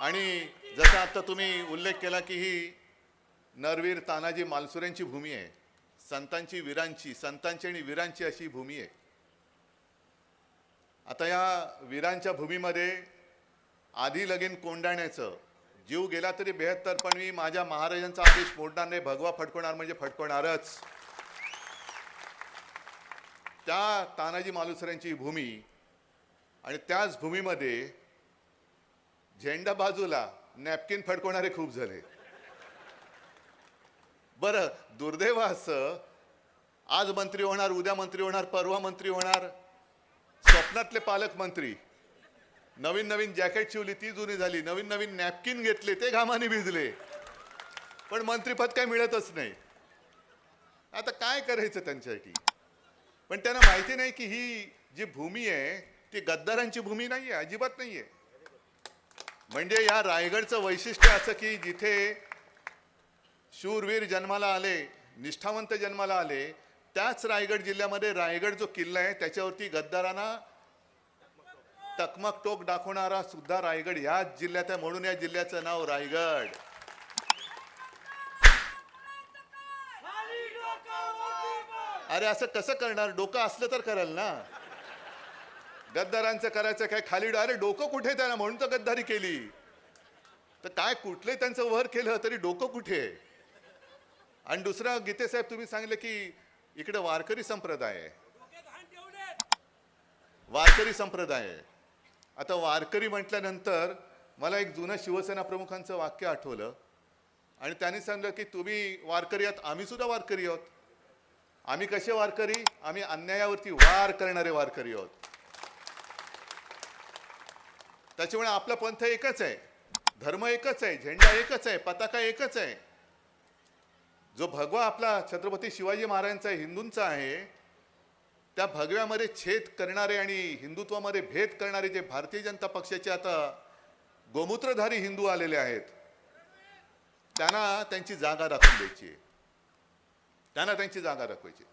आणि जसं आता तुम्ही उल्लेख केला की ही नरवीर तानाजी मालसुऱ्यांची भूमी आहे संतांची वीरांची संतांची आणि वीरांची अशी भूमी आहे. आता या वीरांच्या भूमीमध्ये आधी लगीन कोंडाण्याचं जीव गेला तरी बेहत्तर पण मी माझ्या महाराजांचा आदेश मोडणार नाही भगवा फडकवणार म्हणजे फडकवणारच. त्या तानाजी मालुसऱ्यांची भूमी आणि त्याच भूमीमध्ये झेंडा बाजूला नॅपकिन फडकवणारे खूप झाले बरं दुर्दैव असं आज मंत्री होणार उद्या मंत्री होणार परवा मंत्री होणार स्वप्नातले पालकमंत्री नवीन नवीन जॅकेट शिवली ती जुनी झाली नवीन नवीन नॅपकिन घेतले ते घामाने भिजले. पण मंत्रीपद काय मिळतच नाही. आता काय करायचं त्यांच्यासाठी? पण त्यांना माहिती नाही की ही जी भूमी आहे ती गद्दारांची भूमी नाही आहे अजिबात नाही आहे म्हणजे या रायगडचं वैशिष्ट्य असं की जिथे शूरवीर जन्माला आले निष्ठावंत जन्माला आले त्याच रायगड जिल्ह्यामध्ये रायगड जो किल्ला आहे त्याच्यावरती गद्दारांना टकमक टोक दाखवणारा सुद्धा रायगड ह्याच जिल्ह्यात आहे. म्हणून या जिल्ह्याचं नाव रायगड. अरे असं कसं करणार? डोकं असलं तर कराल ना? गद्दारांचं करायचं काय खाली अरे डोकं कुठे त्याला म्हणून तर गद्दारी केली. तर काय कुठलंही त्यांचं वर केलं तरी डोकं कुठे? आहे? आणि दुसरं गीतेसाहेब तुम्ही सांगले की इकडे वारकरी संप्रदाय आहे. वारकरी संप्रदाय आहे. आता वारकरी म्हटल्यानंतर मला एक जुनं शिवसेना प्रमुखांचं वाक्य आठवलं. आणि त्यांनी सांगलं की तुम्ही वारकरी आहात आम्ही सुद्धा वारकरी आहोत. आम्ही कसे वारकरी? आम्ही अन्यायावरती वार करणारे वारकरी आहोत. त्याच्यामुळे आपला पंथ एकच आहे. धर्म एकच आहे झेंडा एकच आहे पताका एकच आहे. जो भगवा आपला छत्रपती शिवाजी महाराजांचा हिंदूंचा आहे त्या भगव्यामध्ये छेद करणारे आणि हिंदुत्वामध्ये भेद करणारे जे भारतीय जनता पक्षाचे आता गोमूत्रधारी हिंदू आलेले आहेत त्यांना त्यांची जागा राखून द्यायची आहे. त्यांना त्यांची जागा राखवायची